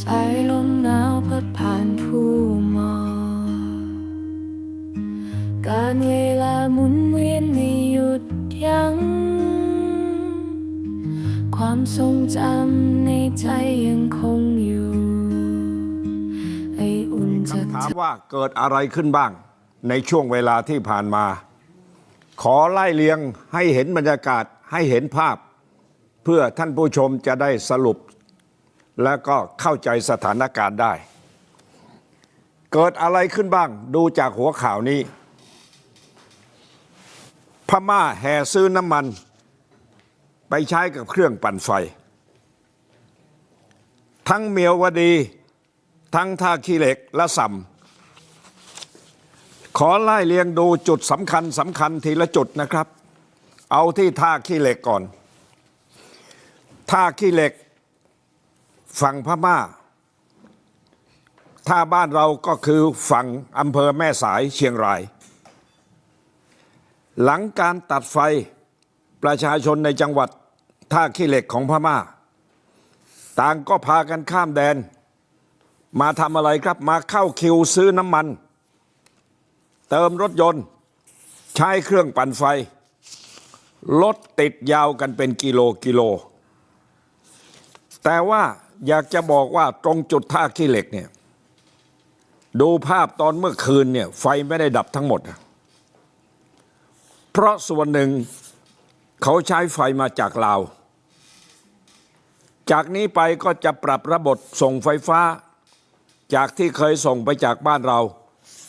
สายลมหนาวพัดผ่านผู้มอ การเวลาหมุนเวียนไม่หยุดยัง้ง ความทรงจำในใจยังคงอยู่ ไออุ่นจากถามว่าเกิดอะไรขึ้นบ้าง ในช่วงเวลาที่ผ่านมา ขอไล่เลียงให้เห็นบรรยากาศให้เห็นภาพ เพื่อท่านผู้ชมจะได้สรุป แล้วก็เข้าใจสถานการณ์ได้ เกิดอะไรขึ้นบ้างดูจากหัวข่าวนี้ พม่าแห่ซื้อน้ำมัน ไปใช้กับเครื่องปั่นไฟ ทั้งเมียววดี ทั้งท่าขี้เหล็กและสัมขอไล่เลียงดูจุดสำคัญสำคัญทีละจุดนะครับ เอาที่ท่าขี้เหล็กก่อน ท่าขี้เหล็ก ฝั่งพม่า ถ้าบ้านเราก็คือฝั่งอำเภอแม่สายเชียงราย หลังการตัดไฟประชาชนในจังหวัดท่าขี้เหล็กของพม่า ต่างก็พากันข้ามแดน มาทำอะไรครับมาเข้าคิวซื้อน้ำมัน เติมรถยนต์ ใช้เครื่องปั่นไฟ รถติดยาวกันเป็นกิโลกิโล แต่ว่าอยากจะบอกว่าตรงจุดท่าขี้เหล็กเนี่ย ดูภาพตอนเมื่อคืนเนี่ย ไฟไม่ได้ดับทั้งหมด เพราะส่วนหนึ่งเขาใช้ไฟมาจากลาว จากนี้ไปก็จะปรับระบบส่งไฟฟ้า จากที่เคยส่งไปจากบ้านเรา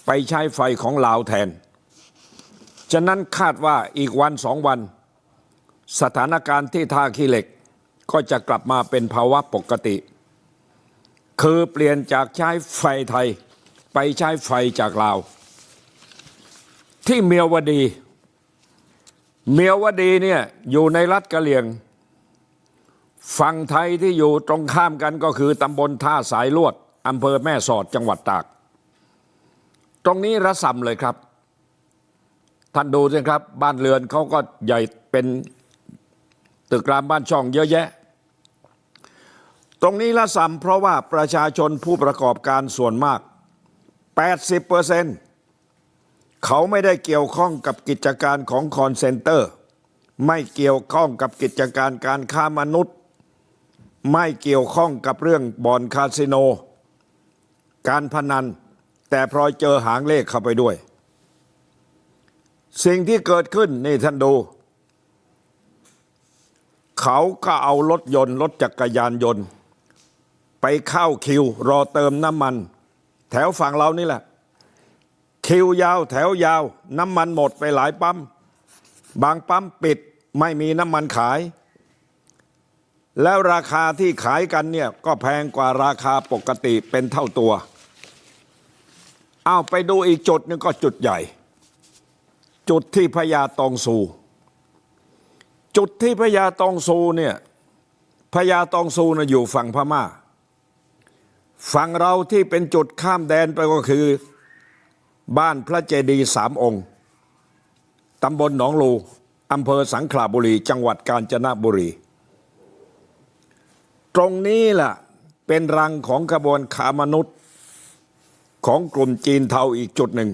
ไปใช้ไฟของลาวแทน ฉะนั้นคาดว่าอีกวันสองวัน สถานการณ์ที่ท่าขี้เหล็ก ก็จะกลับมาเป็นภาวะปกติ คือเปลี่ยนจากใช้ไฟไทย ไปใช้ไฟจากลาว ที่เมียวดี เมียวดีเนี่ยอยู่ในรัฐกะเหลี่ยง ฝั่งไทยที่อยู่ตรงข้ามกันก็คือตำบลท่าสายลวดอำเภอแม่สอดจังหวัดตาก ตรงนี้ระสำเลยครับท่านดูสิครับ บ้านเรือนเขาก็ใหญ่เป็นตึกรามบ้านช่องเยอะแยะ ตรงนี้ละสำเพราะว่าประชาชนผู้ประกอบการส่วนมาก 80เปอร์เซ็นต์เขาไม่ได้เกี่ยวข้องกับกิจการของคอนเซนเตอร์ ไม่เกี่ยวข้องกับกิจการการค้ามนุษย์ ไม่เกี่ยวข้องกับเรื่องบ่อนคาสิโน การพนัน แต่พลอยเจอหางเลขเข้าไปด้วย สิ่งที่เกิดขึ้นนี่ท่านดู เขาก็เอารถยนต์รถจักรยานยนต์ ไปเข้าคิวรอเติมน้ำมัน แถวฝั่งเรานี่แหละ คิวยาวแถวยาว น้ำมันหมดไปหลายปั๊มบางปั๊มปิดไม่มีน้ำมันขาย แล้วราคาที่ขายกันเนี่ยก็แพงกว่าราคาปกติเป็นเท่าตัวเอาไปดูอีกจุดนึงก็จุดใหญ่ จุดที่พญาตองซูจุดที่พญาตองซูเนี่ยพญาตองซูนะอยู่ฝั่งพม่า ฝั่งเราที่เป็นจุดข้ามแดนไปก็คือ บ้านพระเจดีสามองค์ ตำบลหนองลูอำเภอสังขลาบุรี จังหวัดกาญจนบุรี ตรงนี้ล่ะเป็นรังของขบวนขามนุษย์ของกลุ่มจีนเทาอีกจุดหนึ่ง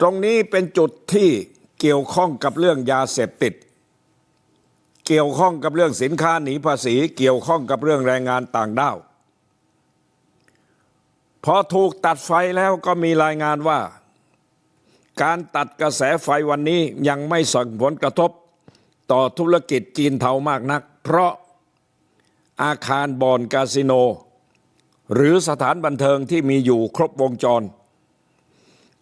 ตรงนี้เป็นจุดที่เกี่ยวข้องกับเรื่องยาเสพติด เกี่ยวข้องกับเรื่องสินค้าหนีภาษี เกี่ยวข้องกับเรื่องแรงงานต่างด้าวพอถูกตัดไฟแล้วก็มีรายงานว่า การตัดกระแสไฟวันนี้ยังไม่ส่งผลกระทบต่อธุรกิจจีนเทามากนัก เพราะอาคารบ่อนคาสิโน หรือสถานบันเทิงที่มีอยู่ครบวงจร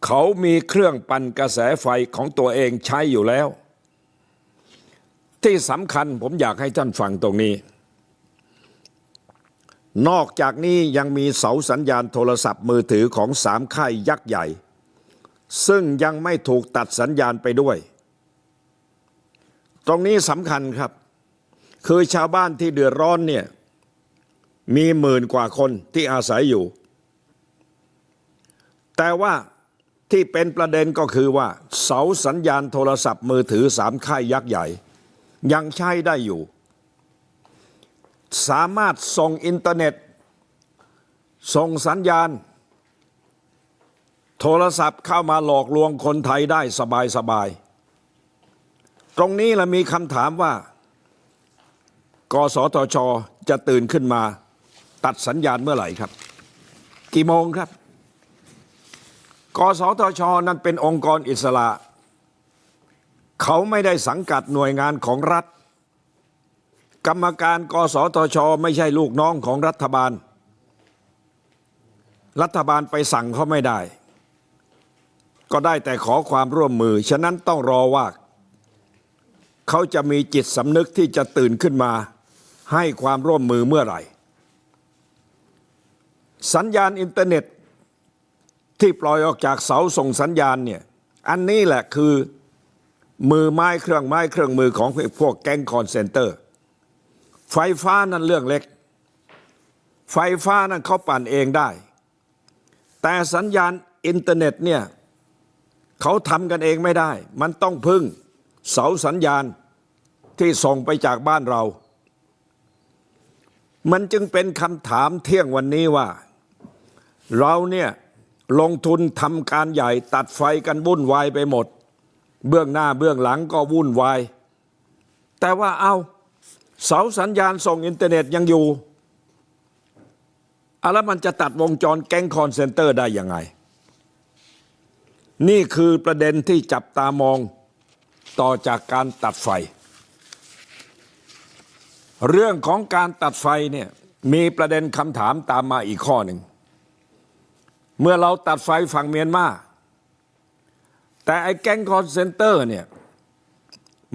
เขามีเครื่องปั่นกระแสไฟของตัวเองใช้อยู่แล้ว ที่สำคัญผมอยากให้ท่านฟังตรงนี้ นอกจากนี้ยังมีเสาสัญญาณโทรศัพท์มือถือของสามค่ายยักษ์ใหญ่ ซึ่งยังไม่ถูกตัดสัญญาณไปด้วย ตรงนี้สำคัญครับ คือชาวบ้านที่เดือดร้อนเนี่ยมีหมื่นกว่าคนที่อาศัยอยู่ แต่ว่าที่เป็นประเด็นก็คือว่า เสาสัญญาณโทรศัพท์มือถือสามค่ายยักษ์ใหญ่ ยังใช้ได้อยู่ สามารถส่งอินเทอร์เน็ต ส่งสัญญาณ โทรศัพท์เข้ามาหลอกลวงคนไทยได้สบายๆตรงนี้ละมีคำถามว่ากสทช จะตื่นขึ้นมาตัดสัญญาณเมื่อไหร่ครับ กี่โมงครับ กสทช นั้นเป็นองค์กรอิสระ เขาไม่ได้สังกัดหน่วยงานของรัฐ กรรมการกสทช ไม่ใช่ลูกน้องของรัฐบาล รัฐบาลไปสั่งเขาไม่ได้ ก็ได้แต่ขอความร่วมมือ ฉะนั้นต้องรอว่า เขาจะมีจิตสำนึกที่จะตื่นขึ้นมา ให้ความร่วมมือเมื่อไหร่ สัญญาณอินเทอร์เน็ตที่ปล่อยออกจากเสาส่งสัญญาณเนี่ย อันนี้แหละคือ มือไม้เครื่องไม้เครื่องมือของพวกแก๊งคอนเซนเตอร์ ไฟฟ้านั่นเรื่องเล็ก ไฟฟ้านั่นเขาปั่นเองได้ แต่สัญญาณอินเทอร์เน็ตเนี่ยเขาทำกันเองไม่ได้ มันต้องพึ่งเสาสัญญาณที่ส่งไปจากบ้านเรา มันจึงเป็นคำถามเที่ยงวันนี้ว่า เราเนี่ยลงทุนทำการใหญ่ตัดไฟกันวุ่นวายไปหมด เบื้องหน้าเบื้องหลังก็วุ่นวายแต่ว่าเอาเสาสัญญาณส่งอินเทอร์เน็ตยังอยู่อะแล้วมันจะตัดวงจรแก๊งคอนเซนเตอร์ได้ยังไง นี่คือประเด็นที่จับตามองต่อจากการตัดไฟ เรื่องของการตัดไฟเนี่ยมีประเด็นคำถามตามมาอีกข้อหนึ่ง เมื่อเราตัดไฟฝั่งเมียนมา แต่ไอ้แก๊งคอนเซนเตอร์เนี่ย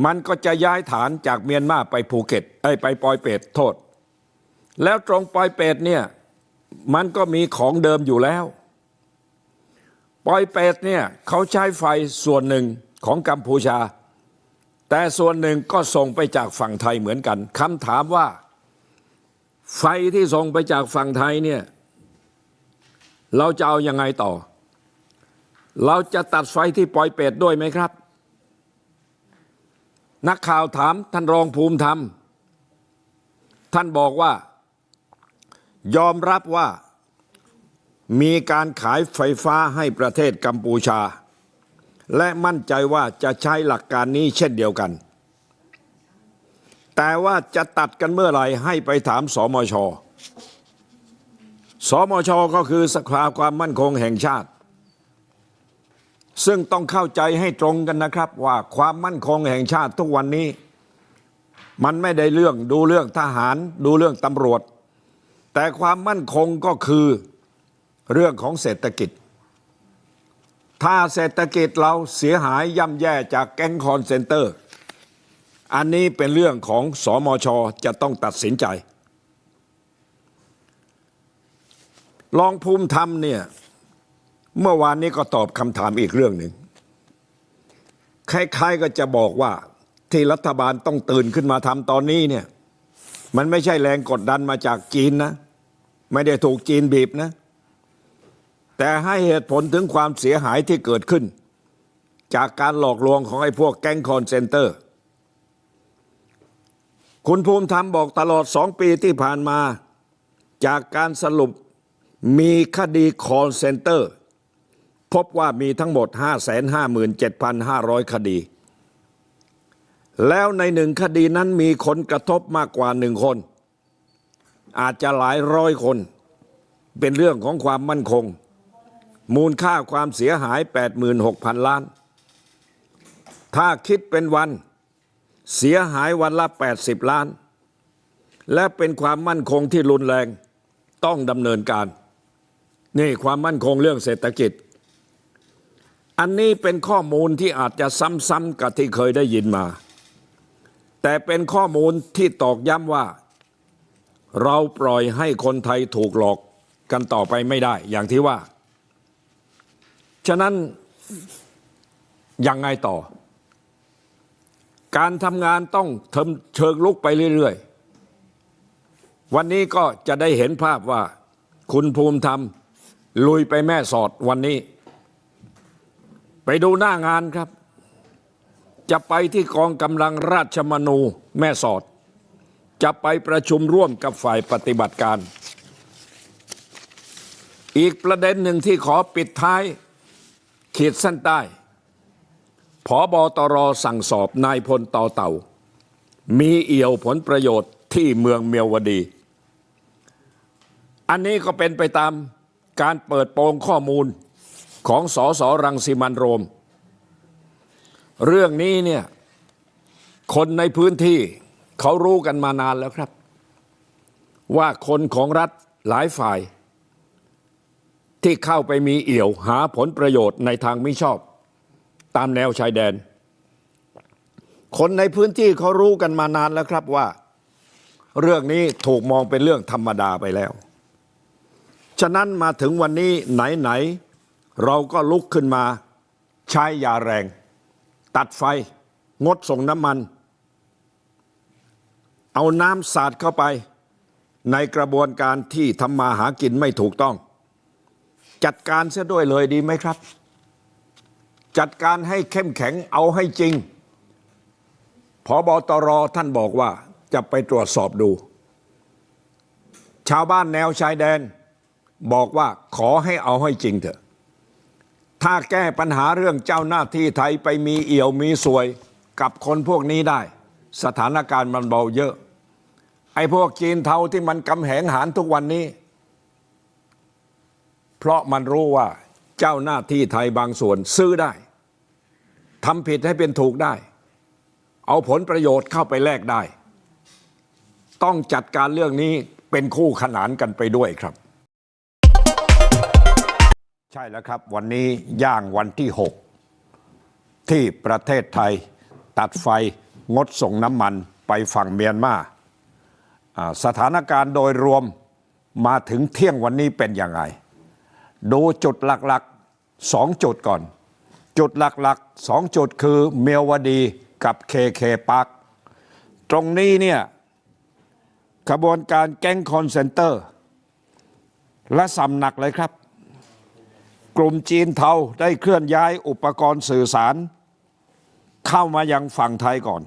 มันก็จะย้ายฐานจากเมียนมาไปภูเก็ตไอ้ไปปอยเป็ดโทษ แล้วตรงปอยเป็ดเนี่ยมันก็มีของเดิมอยู่แล้ว ปอยเป็ดเนี่ยเขาใช้ไฟส่วนหนึ่งของกัมพูชา แต่ส่วนหนึ่งก็ส่งไปจากฝั่งไทยเหมือนกันคำถามว่า ไฟที่ส่งไปจากฝั่งไทยเนี่ยเราจะเอายังไงต่อ เราจะตัดไฟที่ปอยเป็ดด้วยไหมครับ นักข่าวถามท่านรองภูมิธรรม ท่านบอกว่า ยอมรับว่ามีการขายไฟฟ้าให้ประเทศกัมพูชา และมั่นใจว่าจะใช้หลักการนี้เช่นเดียวกัน แต่ว่าจะตัดกันเมื่อไหร่ให้ไปถามสมช สมชก็คือสภาความมั่นคงแห่งชาติ ซึ่งต้องเข้าใจให้ตรงกันนะครับว่าความมั่นคงแห่งชาติทุกวันนี้ มันไม่ได้เรื่องดูเรื่องทหารดูเรื่องตำรวจ แต่ความมั่นคงก็คือเรื่องของเศรษฐกิจ ถ้าเศรษฐกิจเราเสียหายย่ำแย่จากแก๊งคอนเซนเตอร์ อันนี้เป็นเรื่องของสอมชจะต้องตัดสินใจ ลองภูมิธรรมเนี่ย เมื่อวานนี้ก็ตอบคำถามอีกเรื่องหนึ่งคล้ายๆก็จะบอกว่าที่รัฐบาลต้องตื่นขึ้นมาทำตอนนี้เนี่ย มันไม่ใช่แรงกดดันมาจากจีนนะ ไม่ได้ถูกจีนบีบนะ แต่ให้เหตุผลถึงความเสียหายที่เกิดขึ้น จากการหลอกลวงของไอ้พวกแก๊งคอนเซนเตอร์ คุณภูมิธรรมบอกตลอดสองปีที่ผ่านมา จากการสรุปมีคดีคอนเซนเตอร์ พบว่ามีทั้งหมด 557,500 คดี แล้วในหนึ่งคดีนั้นมีคนกระทบมากกว่าหนึ่งคน อาจจะหลายร้อยคน เป็นเรื่องของความมั่นคง มูลค่าความเสียหาย 86,000 ล้าน ถ้าคิดเป็นวันเสียหายวันละ 80 ล้าน และเป็นความมั่นคงที่รุนแรงต้องดำเนินการ นี่ความมั่นคงเรื่องเศรษฐกิจ อันนี้เป็นข้อมูลที่อาจจะซ้ำๆกับที่เคยได้ยินมา แต่เป็นข้อมูลที่ตอกย้ำว่า เราปล่อยให้คนไทยถูกหลอกกันต่อไปไม่ได้ อย่างที่ว่า ฉะนั้นยังไงต่อ การทำงานต้องเชิงลุกไปเรื่อยๆ วันนี้ก็จะได้เห็นภาพว่า คุณภูมิธรรมลุยไปแม่สอดวันนี้ ไปดูหน้างานครับ จะไปที่กองกำลังราชมนูแม่สอด จะไปประชุมร่วมกับฝ่ายปฏิบัติการ อีกประเด็นหนึ่งที่ขอปิดท้าย ขีดเส้นใต้ผอบอตรสั่งสอบนายพลต่อเต่า มีเอี่ยวผลประโยชน์ที่เมืองเมียวดี อันนี้ก็เป็นไปตามการเปิดโปงข้อมูล ของสอสอรังสิมันโรม เรื่องนี้เนี่ยคนในพื้นที่เขารู้กันมานานแล้วครับ ว่าคนของรัฐหลายฝ่าย ที่เข้าไปมีเอี่ยวหาผลประโยชน์ในทางมิชอบ ตามแนวชายแดน คนในพื้นที่เขารู้กันมานานแล้วครับว่า เรื่องนี้ถูกมองเป็นเรื่องธรรมดาไปแล้ว ฉะนั้นมาถึงวันนี้ไหนๆ เราก็ลุกขึ้นมาใช้ยาแรง ตัดไฟ งดส่งน้ำมัน เอาน้ำสาดเข้าไป ในกระบวนการที่ทำมาหากินไม่ถูกต้อง จัดการเสียด้วยเลยดีไหมครับ จัดการให้เข้มแข็งเอาให้จริงพอบอตรท่านบอกว่าจะไปตรวจสอบดู ชาวบ้านแนวชายแดน บอกว่าขอให้เอาให้จริงเถอะ ถ้าแก้ปัญหาเรื่องเจ้าหน้าที่ไทยไปมีเอี่ยวมีสวยกับคนพวกนี้ได้ สถานการณ์มันเบาเยอะ ไอ้พวกจีนเทาที่มันกำแหงหารทุกวันนี้ เพราะมันรู้ว่าเจ้าหน้าที่ไทยบางส่วนซื้อได้ทำผิดให้เป็นถูกได้ เอาผลประโยชน์เข้าไปแลกได้ ต้องจัดการเรื่องนี้เป็นคู่ขนานกันไปด้วยครับ ใช่แล้วครับวันนี้ย่างวันที่6ที่ประเทศไทยตัดไฟงดส่งน้ำมันไปฝั่งเมียนมาสถานการณ์โดยรวมมาถึงเที่ยงวันนี้เป็นยังไง ดูจุดหลักๆสองจุดก่อน จุดหลักๆสองจุดคือเมียวดีกับเคเคปาร์คตรงนี้เนี่ยขบวนการแก๊งคอนเซนเตอร์และสำหนักเลยครับ กลุ่มจีนเทาได้เคลื่อนย้ายอุปกรณ์สื่อสาร เข้ามายังฝั่งไทยก่อน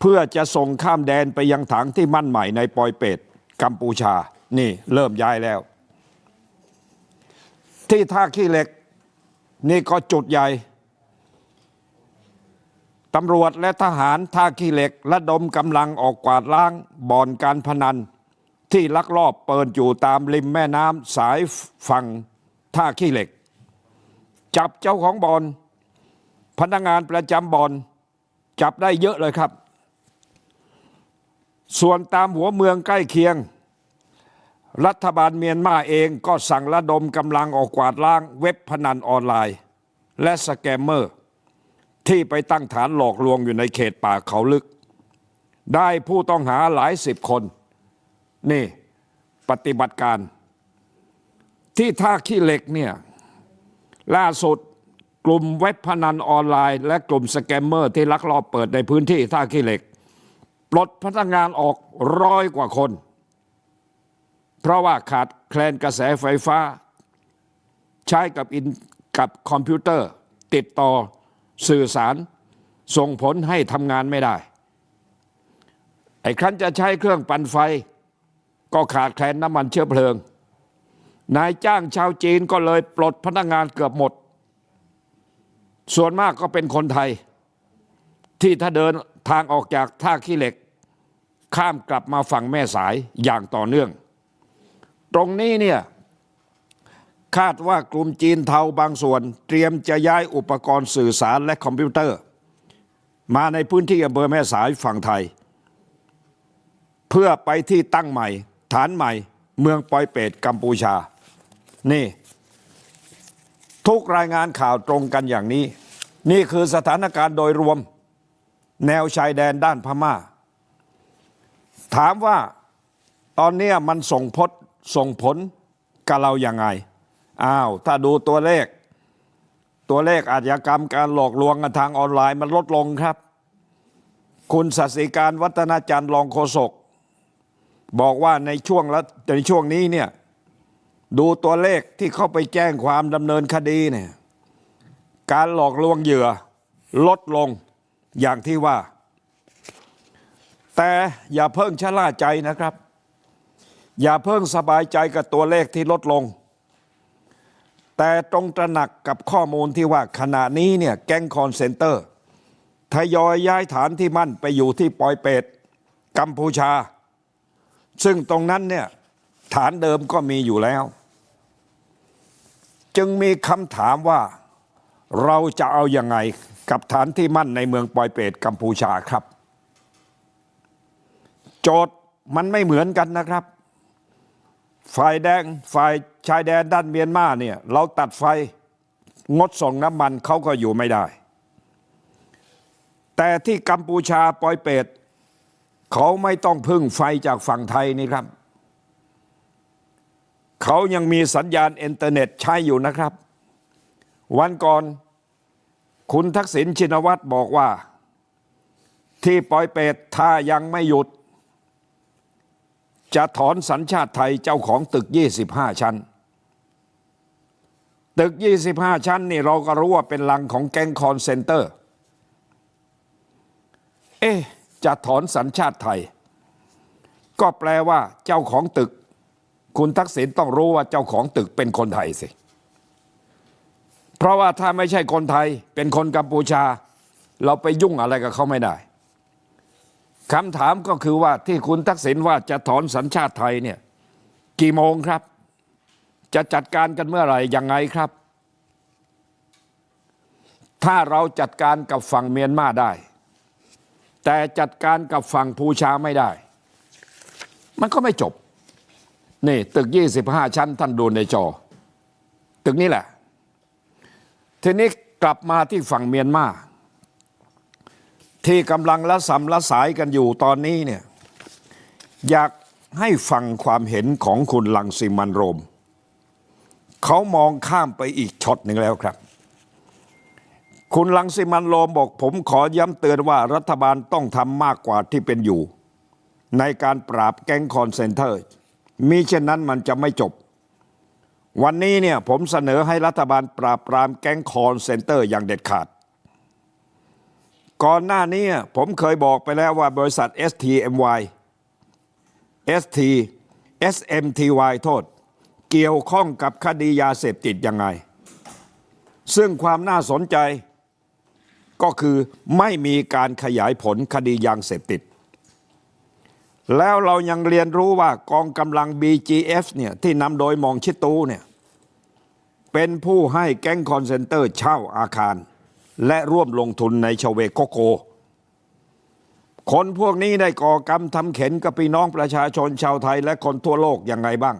เพื่อจะส่งข้ามแดนไปยังถังที่มั่นใหม่ในปอยเป็ดกัมพูชา นี่เริ่มย้ายแล้ว ที่ท่าขี้เหล็ก นี่ก็จุดใหญ่ตำรวจและทหารท่าขี้เหล็กระดมกำลังออกกวาดล้างบ่อนการพนัน ที่ลักลอบเปิดอยู่ตามริมแม่น้ำสายฝั่ง ท่าขี้เหล็ก จับเจ้าของบอนพนักงานประจำบอนจับได้เยอะเลยครับ ส่วนตามหัวเมืองใกล้เคียง รัฐบาลเมียนมาเองก็สั่งระดมกำลังออกกวาดล้างเว็บพนันออนไลน์ และสแกมเมอร์ ที่ไปตั้งฐานหลอกลวงอยู่ในเขตป่าเขาลึก ได้ผู้ต้องหาหลายสิบคน นี่ปฏิบัติการ ที่ท่าขี้เหล็กเนี่ยล่าสุดกลุ่มเว็บพนันออนไลน์ และกลุ่มสแกมเมอร์ที่ลักลอบเปิดในพื้นที่ท่าขี้เหล็ก ปลดพนักงานออกร้อยกว่าคน เพราะว่าขาดแคลนกระแสไฟฟ้า ใช้กับอินกับคอมพิวเตอร์ ติดต่อสื่อสาร ส่งผลให้ทำงานไม่ได้ ไอ้ครั้นจะใช้เครื่องปั่นไฟ ก็ขาดแคลนน้ำมันเชื้อเพลิง นายจ้างชาวจีนก็เลยปลดพนักงานเกือบหมด ส่วนมากก็เป็นคนไทย ที่ถ้าเดินทางออกจากท่าขี้เหล็ก ข้ามกลับมาฝั่งแม่สายอย่างต่อเนื่อง ตรงนี้เนี่ยคาดว่ากลุ่มจีนเทาบางส่วน เตรียมจะย้ายอุปกรณ์สื่อสารและคอมพิวเตอร์ มาในพื้นที่อำเภอแม่สายฝั่งไทย เพื่อไปที่ตั้งใหม่ ฐานใหม่ เมืองปอยเปตกัมพูชา นี่ ทุกรายงานข่าวตรงกันอย่างนี้ นี่คือสถานการณ์โดยรวม แนวชายแดนด้านพม่า ถามว่าตอนนี้มันส่งพดส่งผลกับเราอย่างไง อ้าว ถ้าดูตัวเลข ตัวเลขอาชญากรรมการหลอกลวงทางออนไลน์มันลดลงครับ คุณสัสิการวัฒนาจันทร์รองโฆษกบอกว่าในช่วงละในช่วงนี้เนี่ย ดูตัวเลขที่เข้าไปแจ้งความดำเนินคดีเนี่ยการหลอกลวงเหยื่อลดลงอย่างที่ว่า แต่อย่าเพิ่งชะล่าใจนะครับ อย่าเพิ่งสบายใจกับตัวเลขที่ลดลง แต่ตรงตระหนักกับข้อมูลที่ว่าขณะนี้เนี่ยแก๊งคอนเซนเตอร์ทยอยย้ายฐานที่มั่นไปอยู่ที่ปอยเปตกัมพูชา ซึ่งตรงนั้นเนี่ยฐานเดิมก็มีอยู่แล้ว จึงมีคำถามว่าเราจะเอาอยัางไงกับฐานที่มั่นในเมืองปอยเปตกัมพูชาครับ โจทย์มันไม่เหมือนกันนะครับ ฝ่ายแดงฝ่ายชายแดนด้านเมียนมาเนี่ย เราตัดไฟงดส่งน้ำมันเขาก็อยู่ไม่ได้ แต่ที่กัมพูชาปอยเปตเขาไม่ต้องพึ่งไฟจากฝั่งไทยนี่ครับ เขายังมีสัญญาณอินเทอร์เน็ตใช้อยู่นะครับ วันก่อนคุณทักษิณชินวัตรบอกว่า ที่ปอยเปตถ้ายังไม่หยุด จะถอนสัญชาติไทยเจ้าของตึก 25 ชั้น ตึก 25 ชั้นนี่เราก็รู้ว่าเป็นลังของแก๊งคอนเซนเตอร์ เอ๊ะจะถอนสัญชาติไทย ก็แปลว่าเจ้าของตึก คุณทักษิณต้องรู้ว่าเจ้าของตึกเป็นคนไทยสิ เพราะว่าถ้าไม่ใช่คนไทยเป็นคนกัมพูชา เราไปยุ่งอะไรกับเขาไม่ได้คำถามก็คือว่าที่คุณทักษิณว่าจะถอนสัญชาติไทยเนี่ย กี่โมงครับ จะจัดการกันเมื่อไหร่ยังไงครับ ถ้าเราจัดการกับฝั่งเมียนมาได้ แต่จัดการกับฝั่งภูชาไม่ได้ มันก็ไม่จบ นี่ตึก 25 ชั้นท่านดูในจอ ตึกนี้แหละ ทีนี้กลับมาที่ฝั่งเมียนมาที่กำลังละสำละสายกันอยู่ตอนนี้เนี่ยอยากให้ฟังความเห็นของคุณลังสิมันโรม เขามองข้ามไปอีกช็อตหนึ่งแล้วครับ คุณลังสิมันโรมบอกผมขอย้ำเตือนว่ารัฐบาลต้องทำมากกว่าที่เป็นอยู่ ในการปราบแก๊งคอนเซนเตอร์ มิเช่นนั้นมันจะไม่จบ วันนี้เนี่ยผมเสนอให้รัฐบาลปราบปรามแก๊งคอนเซนเตอร์อย่างเด็ดขาด ก่อนหน้านี้ผมเคยบอกไปแล้วว่าบริษัท STMY ST SMTY โทษ เกี่ยวข้องกับคดียาเสพติดยังไง ซึ่งความน่าสนใจก็คือไม่มีการขยายผลคดียาเสพติด แล้วเรายังเรียนรู้ว่ากองกำลัง BGF เนี่ยที่นำโดยมองชิตูเนี่ยเป็นผู้ให้แก๊งคอนเซนเตอร์เช่าอาคาร และร่วมลงทุนในชเวโกโก คนพวกนี้ได้ก่อกรรมทำเข็นกับพี่น้องประชาชนชาวไทยและคนทั่วโลกยังไงบ้าง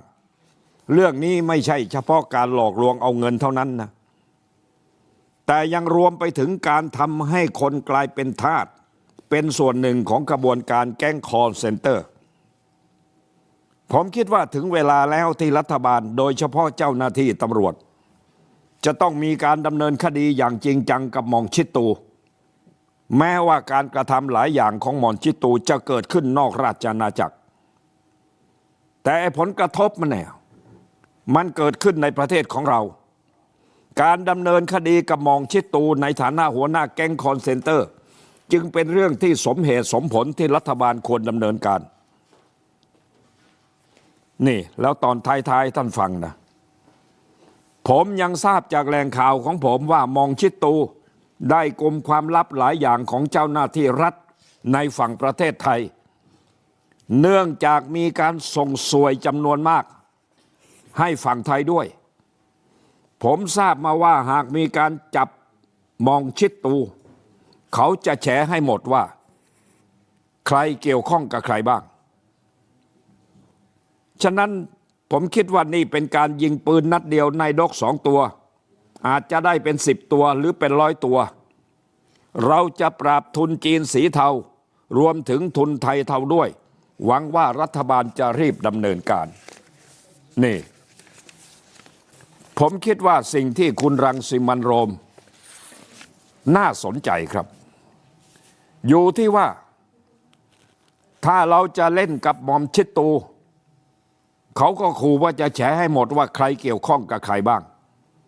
เรื่องนี้ไม่ใช่เฉพาะการหลอกลวงเอาเงินเท่านั้นนะแต่ยังรวมไปถึงการทำให้คนกลายเป็นทาส เป็นส่วนหนึ่งของกระบวนการแก๊งคอร์เซนเตอร์ ผมคิดว่าถึงเวลาแล้วที่รัฐบาลโดยเฉพาะเจ้าหน้าที่ตำรวจ จะต้องมีการดำเนินคดีอย่างจริงจังกับหมองชิตู แม้ว่าการกระทำหลายอย่างของหมอนชิตูจะเกิดขึ้นนอกราชอาณาจักร แต่ผลกระทบมันเนี่มันเกิดขึ้นในประเทศของเราการดำเนินคดีกับหมองชิตูในฐานะหัวหน้าแก๊งคอนเซนเตอร์ จึงเป็นเรื่องที่สมเหตุสมผลที่รัฐบาลควรดำเนินการ นี่แล้วตอนท้ายๆท่านฟังนะ ผมยังทราบจากแหล่งข่าวของผมว่ามองชิดตู ได้กลมความลับหลายอย่างของเจ้าหน้าที่รัฐในฝั่งประเทศไทย เนื่องจากมีการส่งสวยจำนวนมาก ให้ฝั่งไทยด้วย ผมทราบมาว่าหากมีการจับมองชิดตู เขาจะแฉให้หมดว่า ใครเกี่ยวข้องกับใครบ้าง ฉะนั้นผมคิดว่านี่เป็นการยิงปืนนัดเดียวในดกสองตัว อาจจะได้เป็นสิบตัวหรือเป็นร้อยตัว เราจะปราบทุนจีนสีเทา รวมถึงทุนไทยเทาด้วย หวังว่ารัฐบาลจะรีบดำเนินการ นี่ ผมคิดว่าสิ่งที่คุณรังสิมันโรม น่าสนใจครับ อยู่ที่ว่า ถ้าเราจะเล่นกับมอมชิดตูเขาก็ขู่ว่าจะแฉให้หมดว่าใครเกี่ยวข้องกับใครบ้าง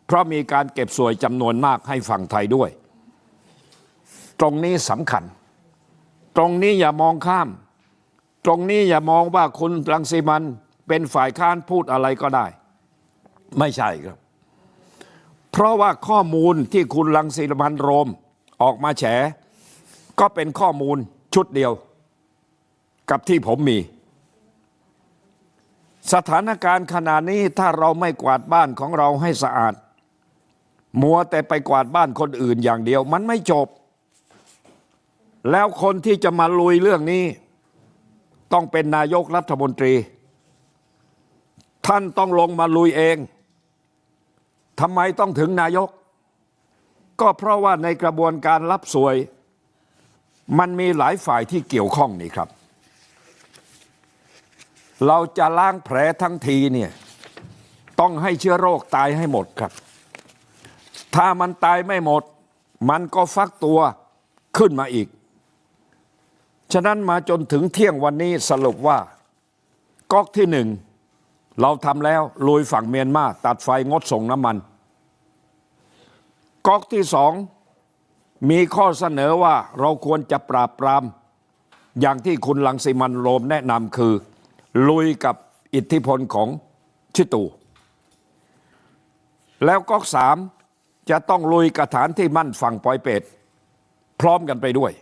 เพราะมีการเก็บสวยจำนวนมากให้ฝั่งไทยด้วย ตรงนี้สำคัญ ตรงนี้อย่ามองข้าม ตรงนี้อย่ามองว่าคุณรังสีมันเป็นฝ่ายค้านพูดอะไรก็ได้ ไม่ใช่ครับ เพราะว่าข้อมูลที่คุณรังสีมันโรมออกมาแฉ ก็เป็นข้อมูลชุดเดียวกับที่ผมมี สถานการณ์ขณะนี้ถ้าเราไม่กวาดบ้านของเราให้สะอาด มัวแต่ไปกวาดบ้านคนอื่นอย่างเดียว มันไม่จบ แล้วคนที่จะมาลุยเรื่องนี้ ต้องเป็นนายกรัฐมนตรี ท่านต้องลงมาลุยเองทำไมต้องถึงนายก ก็เพราะว่าในกระบวนการรับสวย มันมีหลายฝ่ายที่เกี่ยวข้องนี่ครับ เราจะล้างแผลทั้งทีเนี่ยต้องให้เชื้อโรคตายให้หมดครับ ถ้ามันตายไม่หมด มันก็ฟักตัวขึ้นมาอีก ฉะนั้นมาจนถึงเที่ยงวันนี้สรุปว่าก๊อกที่หนึ่งเราทำแล้วลุยฝั่งเมียนมาตัดไฟงดส่งน้ำมันก๊อกที่สอง มีข้อเสนอว่าเราควรจะปราบปรามอย่างที่คุณลังสิมันโรมแนะนำคือ ลุยกับอิทธิพลของชิตู แล้วก๊อกสามจะต้องลุยกระฐานที่มั่นฝั่งปอยเป็ดพร้อมกันไปด้วย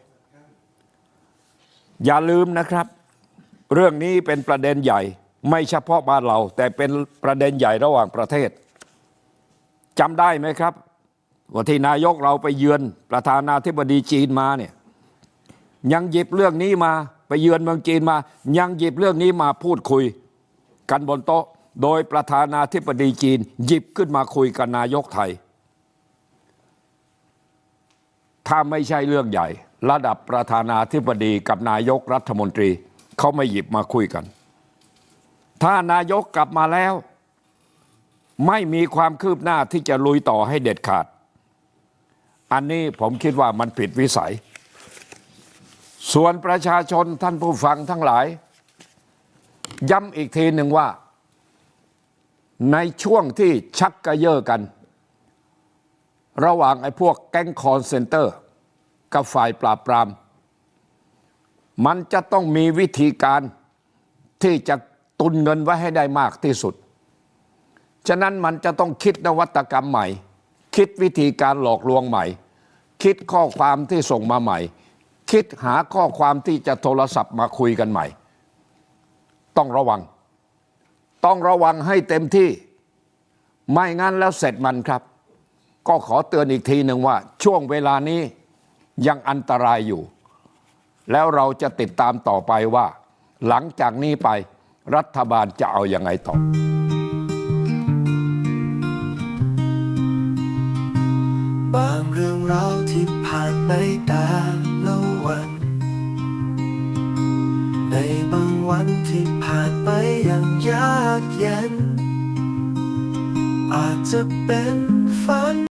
อย่าลืมนะครับ เรื่องนี้เป็นประเด็นใหญ่ไม่เฉพาะบ้านเรา แต่เป็นประเด็นใหญ่ระหว่างประเทศจำได้ไหมครับ ว่าที่นายกเราไปเยือนประธานาธิบดีจีนมาเนี่ยยังหยิบเรื่องนี้มาไปเยือนเมืองจีนมา ยังหยิบเรื่องนี้มาพูดคุย กันบนโต๊ะ โดยประธานาธิบดีจีน หยิบขึ้นมาคุยกับนายกไทย ถ้าไม่ใช่เรื่องใหญ่ ระดับประธานาธิบดีกับนายกรัฐมนตรี เขาไม่หยิบมาคุยกัน ถ้านายกกลับมาแล้ว ไม่มีความคืบหน้าที่จะลุยต่อให้เด็ดขาด อันนี้ผมคิดว่ามันผิดวิสัย ส่วนประชาชนท่านผู้ฟังทั้งหลาย ย้ำอีกทีหนึ่งว่า ในช่วงที่ชักกระเยาะกัน ระหว่างไอ้พวกแก๊งคอนเซนเตอร์ กับฝ่ายปราบปราม มันจะต้องมีวิธีการที่จะตุนเงินไว้ให้ได้มากที่สุด ฉะนั้นมันจะต้องคิดนวัตกรรมใหม่ คิดวิธีการหลอกลวงใหม่ คิดข้อความที่ส่งมาใหม่ คิดหาข้อความที่จะโทรศัพท์มาคุยกันใหม่ ต้องระวัง ต้องระวังให้เต็มที่ ไม่งั้นแล้วเสร็จมันครับ ก็ขอเตือนอีกทีหนึ่งว่า ช่วงเวลานี้ยังอันตรายอยู่ แล้วเราจะติดตามต่อไปว่า หลังจากนี้ไปรัฐบาลจะเอาอยัางไงต่อ บางเรื่องราวที่ผ่านไปแต่ละวัน ในบางวันที่ผ่านไปอย่างยากเย็น อาจจะเป็นฝัน